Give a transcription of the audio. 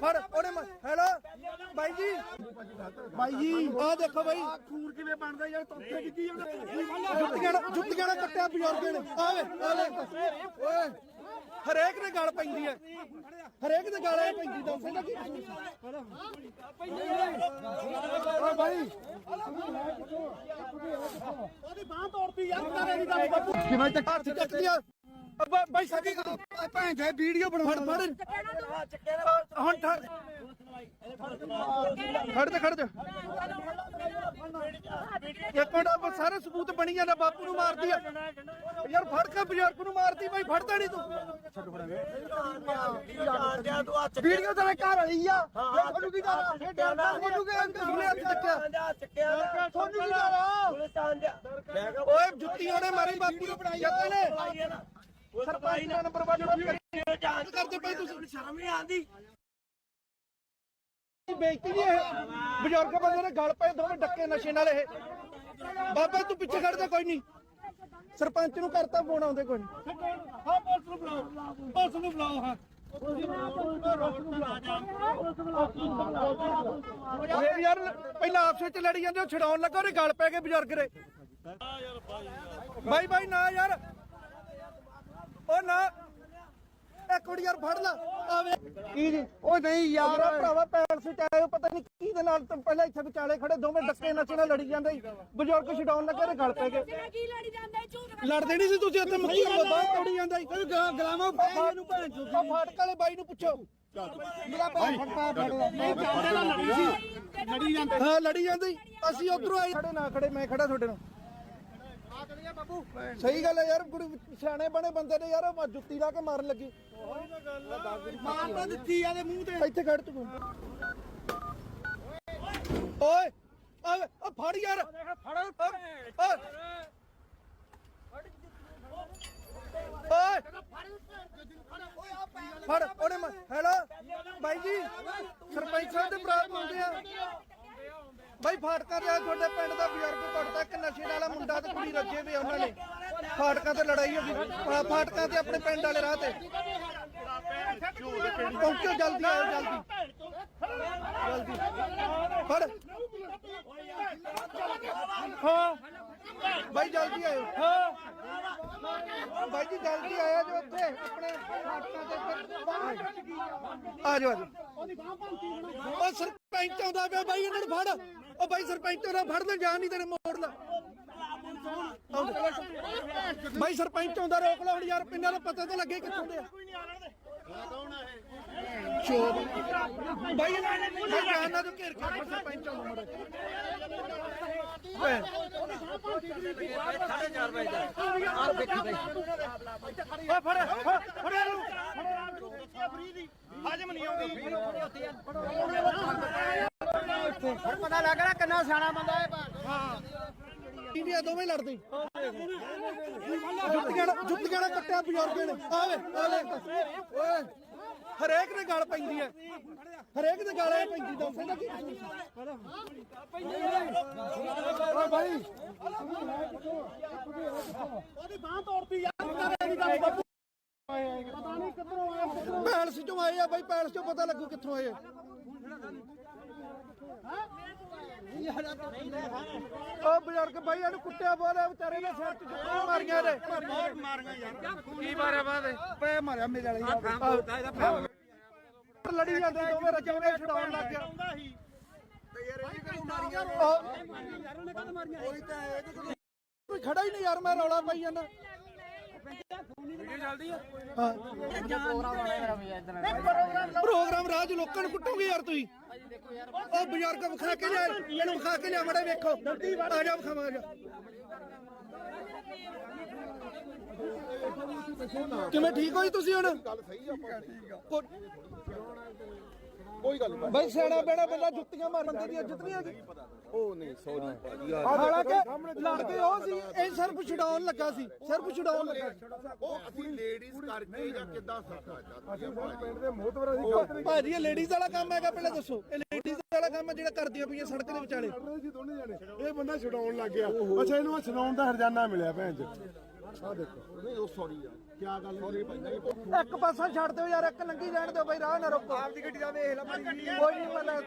ਫੜ ਉਹਨੇ ਹੈਲੋ? ਬਾਈ ਜੀ। ਬਾਈ ਜੀ ਆਹ ਦੇਖੋ ਬਾਈ। ਖੂਨ ਕਿਵੇਂ ਬਣਦਾ ਯਾਰ ਤੋਤੇ ਕਿੱਦੀ ਜੁੱਤੀਆਂ ਨਾਲ- ਜੁੱਤੀਆਂ ਨਾਲ ਕੱਟਿਆ ਬਜ਼ੁਰਗ ਨੇ। ਆਵੇ ਆਵੇ ਓਏ ਹਰੇਕ ਨੇ ਗੱਲ ਪੈਂਦੀ ਹੈ ਹਰੇਕ ਦੇ ਗੱਲ ਐ ਪੈਂਦੀ ਦੱਸ ਇਹਦਾ ਕੀ ਓਏ ਬਾਈ। ਉਹਦੀ ਬਾਹ ਤੋੜਤੀ ਯਾਰ ਕਰੇ ਦੀ ਗੱਲ ਬਾਪੂ ਕਿਵੇਂ ਚੱਕ ਹੱਥ ਚੱਕ ਲਿਆ ਬਾ- ਬਾਈ ਸਾਡੀ ਭੈਣ ਦੇ ਵੀਡੀਓ ਬਣਾ ਫੜ ਫੜ। ਹੁਣ ਠ- ਖੜ ਜਾ ਖੜ ਜਾ ਇੱਕ ਮਿੰਟ ਆਪ ਸਾਰੇ ਸਬੂਤ ਬਣੀ ਜਾਂਦਾ ਬਾਪੂ ਨੂੰ ਮਾਰਦੀ ਆ। ਯਾਰ ਫੜ ਕੇ ਬਜ਼ੁਰਗ ਨੂੰ ਮਾਰਦੀ ਬਾਈ ਫੜਦਾ ਨਹੀਂ ਤੂੰ। ਵੀਡੀਓ ਤੇਰੇ ਘਰ ਵਾਲੀ ਆ। ਤੁਹਾਨੂੰ ਕੀ ਕਰਾਂ? ਇਹ ਡਰਦਾ ਤੁਹਾਨੂੰ ਕੀ ਅੰਕਲ ਸੁਣੇ ਹੱਥ ਚੱਕਿਆ। ਤੁਹਾਨੂੰ ਕੀ ਕਰਾਂ? ਓਏ ਜੁੱਤੀ ਉਹਨੇ ਮਾਰੀ ਬਾਪੂ ਨੂੰ। ਬਣਾਈ ਜਾਂਦੇ ਨੇ। ਸਰਪੰਚ ਦਾ ਨੰਬਰ ਵਾਜੋ ਕਰਦੇ ਪਏ ਤੁਸੀਂ। ਸ਼ਰਮ ਨਹੀਂ ਆਂਦੀ ਬੇਇੱਜ਼ਤੀ ਨਹੀਂ ਇਹ। ਬਜ਼ੁਰਗ ਬੰਦੇ ਨੇ ਗਲ ਪਏ ਦੋਵੇਂ ਡੱਕੇ ਨਸ਼ੇ ਨਾਲ ਇਹ। ਬਾਬਾ ਤੂੰ ਪਿੱਛੇ ਖੜ ਜਾ ਕੋਈ ਨਹੀਂ। ਸਰਪੰਚ ਨੂੰ ਕਰਤਾ ਫੋਨ ਆਉਂਦੇ ਕੋਈ ਨਹੀਂ। ਹਾਂ ਪੁਲਿਸ ਨੂੰ ਬੁਲਾਓ। ਪੁਲਿਸ ਨੂੰ ਬੁਲਾਓ ਹਾਂ। ਇਹ ਯਾਰ ਪਹਿਲਾਂ ਆਪਸ ਵਿੱਚ ਲੜੀ ਜਾਂਦੇ ਉਹ ਛਡਾਉਣ ਲੱਗਾ ਉਹਦੇ ਗਲ ਪੈ ਗਏ ਬਜ਼ੁਰਗ ਦੇ। ਬਾਈ ਬਾਈ ਨਾ ਯਾਰ। ਉਹ ਨਾ। ਇੱਕ ਕੁੜੀ ਯਾਰ ਫੜ ਲਾ। ਆਵੇ। ਕੀ ਜੀ? ਉਹ ਨਹੀਂ ਯਾਰ। ਭਰਾਵਾ ਪੈਰ ਸੀ ਆਏ ਪਤਾ ਨਹੀਂ ਕੀ ਦੇ ਨਾਲ ਤੋਂ ਪਹਿਲਾਂ ਇੱਥੇ ਵਿਚਾਲੇ ਖੜੇ ਦੋਵੇਂ ਡੱਕੇ ਨਸ਼ੇ ਨਾਲ ਲੜੀ ਜਾਂਦੇ ਸੀ। ਬਜ਼ੁਰਗ ਛਡਾਉਣ ਲੱਗੇ ਤੇ ਗਲ ਪੈ ਗਏ। ਕੀ ਲੜੀ ਜਾਂਦਾ ਝੂਠ ਲੜਦੇ ਨਹੀਂ ਸੀ ਤੁਸੀਂ ਇੱਥੇ ਮੁੱਕੀ ਬਾਹਰ ਤੋੜੀ ਜਾਂਦਾ ਸੀ। ਕੋਈ ਗਲਾਮਾ ਪਾਇਆ ਨੂੰ ਭੈਣ ਚੋ ਫਾਟਕ ਵਾਲੇ ਬਾਈ ਨੂੰ ਪੁੱਛੋ। ਮੇਰਾ ਭਾਈ ਫਟਾ ਨਾਲ ਲੜੀ ਸੀ। ਲੜੀ ਜਾਂਦੇ ਹਾਂ ਲੜੀ ਜਾਂਦੀ ਅਸੀਂ ਉਧਰੋਂ ਆਏ। ਖੜੇ ਨਾ ਖੜੇ ਮੈਂ ਖੜਾ ਤੁਹਾਡੇ ਨਾਲ। ਸਹੀ ਗੱਲ ਹੈ ਯਾਰ ਗੁਰੂ ਸਿਆਣੇ ਬਣੇ ਬੰਦੇ ਨੇ ਯਾਰ ਉਹ ਜੁੱਤੀ ਲਾ ਕੇ ਮਾਰਨ ਲੱਗੀ। ਮਾਰ ਤਾਂ ਦਿੱਤੀ ਆ ਦੇ ਮੂੰਹ ਤੇ। ਇੱਥੇ ਖੜ ਤੂੰ। ਓਏ ਓਏ ਓ ਫੜ ਯਾਰ। ਫੜ। ਓਏ। ਓਏ ਫੜ ਉਹਨੇ ਮ- ਹੈਲੋ ਬਾਈ ਜੀ ਸਰਪੰਚ ਸਾਹਿਬ ਦੇ ਬਰਾਤ ਮੰਗਦੇ ਆ ਬਾਈ ਫਾਟਕਾਂ ਤੇ ਆ ਤੁਹਾਡੇ ਪਿੰਡ ਦਾ ਬਜ਼ੁਰਗ ਟੁੱਟਦਾ ਇੱਕ ਨਸ਼ੇ ਵਾਲਾ ਮੁੰਡਾ ਤੇ ਕੁੜੀ ਰੱਜੇ ਵੇ ਉਹਨਾਂ ਨੇ। ਫਾਟਕਾਂ ਤੇ ਲੜਾਈ ਹੋ ਗਈ। ਫਾ- ਫਾਟਕਾਂ ਤੇ ਆਪਣੇ ਪਿੰਡ ਵਾਲੇ ਰਾਹ ਤੇ। ਪਹੁੰਚੋ ਜਲਦੀ ਆਓ ਜਲਦੀ। ਜਲਦੀ। ਫੜ। ਹਾਂ। ਬਾਈ ਜਲਦੀ ਆਇਓ। ਹਾਂ। ਬਾਈ ਜੀ ਜਲਦੀ ਆਇਆ ਜੋ ਇੱਥੇ ਆਪਣੇ ਫਾਟਕਾਂ ਤੇ ਆ ਜਾਓ ਆ ਜਾਓ। ਉਹ ਸਰਪੰਚ ਆਉਂਦਾ ਪਿਆ ਬਾਈ ਇਹਨਾਂ ਨੂੰ ਫੜ। ਉਹ ਬਾਈ ਸਰਪੰਚ ਆਉਂਦਾ ਫੜ ਲੈ ਜਾਨ ਨਹੀਂ ਤੇਰੇ ਮੋੜ ਲਾ। ਬਾਈ ਸਰਪੰਚ ਆਉਂਦਾ ਰੋਕ ਲਾ ਹੁਣ ਯਾਰ ਪਿੰਡਾਂ ਦਾ ਪਤਾ ਤਾਂ ਲੱਗੇ ਕਿੱਥੋਂ ਦੇ ਆ। ਚੋਰ। ਬਾਈ ਬਾਈ ਜਾਨ ਤੂੰ ਘੇਰ ਕੇ ਫੜ ਸਰਪੰਚ ਆਉਂਦਾ ਮੋੜ ਓਏ ਫੜ ਫੜ ਇਹਨੂੰ। ਹਜਮ ਨਹੀਂ ਆਉਂਦੀ। ਪਤਾ ਲੱਗ ਰਿਹਾ ਕਿੰਨਾ ਸਿਆਣਾ ਬੰਦਾ ਹੈ। ਇੰਡੀਆ ਦੋਵੇਂ ਲੜਦੇ। ਜੁੱਤੀਆਂ ਨਾਲ- ਜੁੱਤੀਆਂ ਨਾਲ ਕੱਟਿਆ ਬਜ਼ੁਰਗ ਨੇ। ਆਵੇ ਆਵੇ ਓਏ ਹਰੇਕ ਨੇ ਗੱਲ ਪੈਂਦੀ ਹੈ ਹਰੇਕ ਦੇ ਗੱਲ ਐ ਪੈਂਦੀ ਦੱਸ ਇਹਦਾ ਕੀ ਕਸੂਰ ਓਏ ਬਾਈ। ਉਹਦੀ ਬਾਹ ਤੋੜਤੀ ਯਾਰ ਕਰੇ ਦੀ ਗੱਲ ਬਾਪੂ ਪਤਾ ਨਹੀਂ ਕਿੱਧਰੋਂ ਆਇਆ ਪੈਲਸ ਚੋਂ ਆਏ ਆ ਬਾਈ ਪੈਲਸ ਚੋਂ ਪਤਾ ਲੱਗੂ ਕਿੱਥੋਂ ਆਏ ਆ। ਉਹ ਬਜ਼ੁਰਗ ਬਾਈ ਇਹਨੂੰ ਕੁੱਟਿਆ ਬੋਲਿਆ ਵਿਚਾਰੇ ਨੇ ਸਿਰ ਚ ਜੁੱਤੀਆਂ ਮਾਰੀਆਂ ਨੇ। ਬਹੁਤ ਮਾਰੀਆਂ ਯਾਰ। ਕੀ ਮਾਰਿਆ ਬਾਦੇ ਪੇ ਮਾਰਿਆ ਮੇਰੇ ਵਾਲੇ ਲੜੀ ਜਾਂਦੇ ਦੋਵੇਂ ਰਜੌਣੇ ਛਡਾਉਣ ਲੱਗ ਗਿਆ ਕੋਈ ਖੜਾ ਹੀ ਨਹੀਂ ਯਾਰ ਮੈਂ ਰੌਲਾ ਪਾਈ ਜਾਂਦਾ। ਹਾਂ। ਪ੍ਰੋਗਰਾਮ ਰਾਜ ਲੋਕਾਂ ਨੂੰ ਕੁੱਟੋਗੇ ਯਾਰ ਤੁਸੀਂ? ਉਹ ਬਜ਼ੁਰਗ ਵਿਖਾ ਕੇ ਲਿਆ ਇਹਨੂੰ ਵਿਖਾ ਕੇ ਲਿਆ ਮੜੇ ਵੇਖੋ। ਆ ਜਾ ਵਿਖਾਵਾਂ ਆ ਜਾ। ਕਿਵੇਂ ਠੀਕ ਹੋਈ ਤੁਸੀਂ ਹੁਣ? ਗੱਲ ਸਹੀ ਆ ਕੋਈ ਗੱਲ ਨਹੀਂ। ਬਈ ਸਿਆਣਾ ਬੇੜਾ ਬੰਦਾ ਜੁੱਤੀਆਂ ਮਾਰ ਬੰਦੇ ਦੀ ਇੱਜ਼ਤ ਨਹੀਂ ਹੈਗੀ। ਉਹ ਨਹੀਂ ਸੌਰੀ ਭਾਜੀ ਹਾਲਾਂਕਿ ਲੜਦੇ ਉਹ ਸੀ ਇਹ ਸਿਰਫ ਛਡਾਉਣ ਲੱਗਾ ਸੀ ਸਿਰਫ ਛਡਾਉਣ ਲੱਗਾ ਸੀ। ਉਹ ਅਸੀਂ ਲੇਡੀਜ਼ ਕਰਕੇ ਜਾਂ ਕਿੱਦਾਂ ਸਰਕਾ ਪਿੰਡ ਦੇ ਮੋਹਤਵਰਾਂ ਦੀ ਖਾਤਰ ਭਾਜੀ ਇਹ ਲੇਡੀਜ਼ ਵਾਲਾ ਕੰਮ ਹੈਗਾ ਪਹਿਲਾਂ ਦੱਸੋ। ਇਹ ਲੇਡੀਜ਼ ਵਾਲਾ ਕੰਮ ਹੈ ਜਿਹੜਾ ਕਰਦੀਆਂ ਪਈਆਂ ਸੜਕ ਦੇ ਵਿਚਾਲੇ। ਇਹ ਬੰਦਾ ਛਡਾਉਣ ਲੱਗ ਗਿਆ। ਅੱਛਾ ਇਹਨੂੰ ਛਡਾਉਣ ਦਾ ਹਰਜਾਨਾ ਮਿਲਿਆ ਭੈਣ ਚ ਆ ਦੇਖੋ। ਨਹੀਂ ਉਹ ਸੌਰੀ ਯਾਰ। ਕੀ ਗੱਲ ਸੌਰੀ ਭਾਈ ਨਹੀਂ। ਇੱਕ ਪਾਸਾ ਛੱਡ ਦਿਓ ਯਾਰ ਇੱਕ ਲੰਗੀ ਜਾਣ ਦਿਓ ਬਈ ਰਾਹ ਨਾ ਰੋਕੋ। ਆਪਦੀ ਗੱਡੀ ਦਾ ਵੇਖ ਲੈ ਕੋਈ ਨਹੀਂ ਪਤਾ